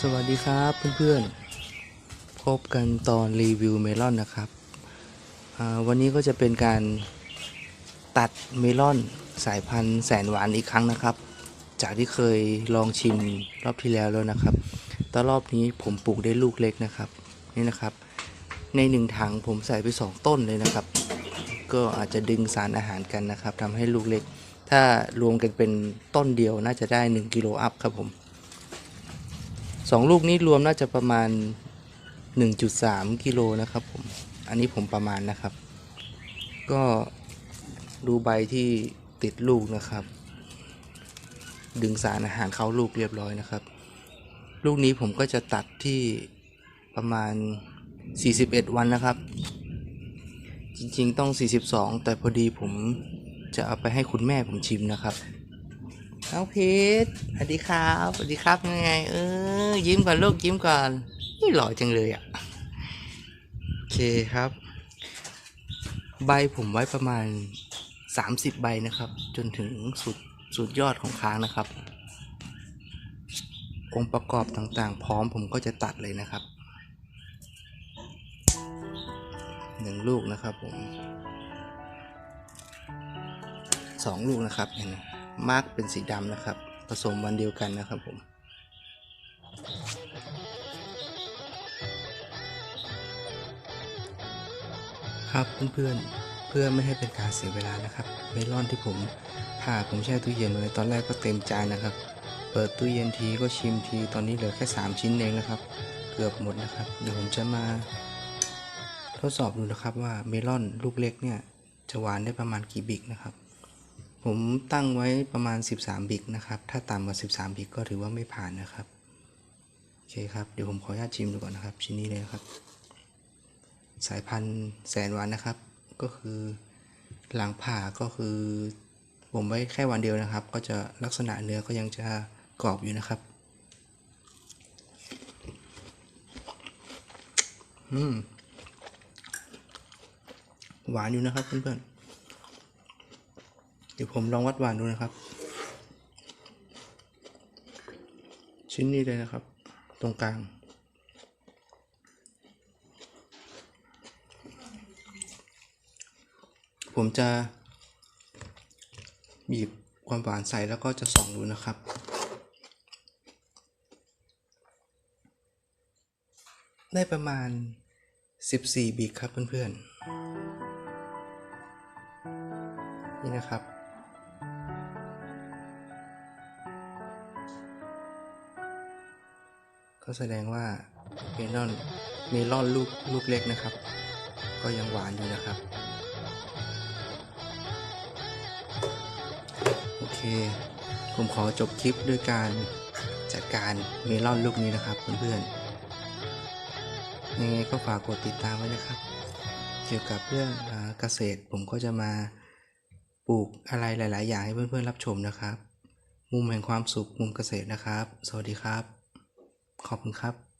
สวัสดีครับเพื่อนๆ พบกันตอนรีวิวเมลอนนะครับ วันนี้ก็จะเป็นการตัดเมลอนสายพันธุ์แสนหวานอีกครั้งนะครับ จากที่เคยลองชิมรอบที่แล้วแล้วนะครับแต่รอบนี้ผมปลูกได้ลูกเล็กนะครับ นี่นะครับ ในหนึ่งถังผมใส่ไปสองต้นเลยนะครับ ก็อาจจะดึงสารอาหารกันนะครับทำให้ลูกเล็ก ถ้ารวมกันเป็นต้นเดียวน่าจะได้ 1กิโลอัพครับผม สองลูกนี้รวมน่าจะประมาณ 1.3กิโลนะครับผม อันนี้ผมประมาณนะครับ ก็ดูใบที่ติดลูกนะครับ ดึงสารอาหารเข้าลูกเรียบร้อยนะครับ ลูกนี้ผมก็จะตัดที่ประมาณ 41 วันนะครับ จริงๆต้อง 42 แต่พอดีผมจะเอาไปให้คุณแม่ผมชิมนะครับ น้องพีทสวัสดีครับสวัสดีครับยังไง เออ ยิ้มก่อนลูกยิ้มก่อนนี่หล่อจังเลยอะ โอเคครับ ใบผมไว้ประมาณ30ใบนะครับ จนถึงสุดสุดยอดของค้างนะครับ องค์ประกอบต่างๆ พร้อมผมก็จะตัดเลยนะครับหนึ่งลูกนะครับผมสองลูกนะครับเห็นไหม มาร์กเป็นสีดำนะครับ ผสมวันเดียวกันนะครับผมครับเพื่อนๆเพื่อไม่ให้เป็นการเสียเวลานะครับเมลอนที่ผมผ่าผมแช่ตู้เย็นไว้ตอนแรกก็เต็มจานนะครับ เปิดตู้เย็นทีก็ชิมทีตอนนี้เหลือแค่ 3 ชิ้นเองนะครับ เกือบหมดนะครับ เดี๋ยวผมจะมา ทดสอบดูนะครับว่าเมลอนลูกเล็กเนี่ยจะหวานได้ประมาณกี่บิกนะครับ ผมตั้งไว้ประมาณ 13 บิกนะครับ ถ้าต่ำกว่า 13 บิกก็ถือว่าไม่ผ่านนะครับ โอเคครับ เดี๋ยวผมขออนุญาตชิมดูก่อนนะครับ ชิ้นนี้เลยครับ สายพันธุ์แสนหวานนะครับ ก็คือหลังผ่าก็คือผมไว้แค่วันเดียวนะครับ ก็จะลักษณะเนื้อก็ยังจะกรอบอยู่นะครับ อืม หวานอยู่นะครับเพื่อนๆ เดี๋ยวผมลองวัดหวานดูนะครับ ชิ้นนี้เลยนะครับ ตรงกลาง ผมจะบีบความหวานใส่แล้วก็จะส่องดูนะครับได้ประมาณ 14 บิกครับเพื่อนๆ นี่นะครับ ก็แสดงว่าเมลอนเมลอนลูกลูกเล็กนะครับ ก็ยังหวานอยู่นะครับ โอเค ผมขอจบคลิปด้วยการจัดการเมลอนลูกนี้นะครับเพื่อนๆยังไงก็ฝากกดติดตามไว้นะครับ เกี่ยวกับเรื่องเกษตรผมก็จะมาปลูกอะไรหลาย ๆ อย่างให้เพื่อน ๆ รับชมนะครับ มุมแห่งความสุขมุมเกษตรนะครับ สวัสดีครับ ขอบคุณครับ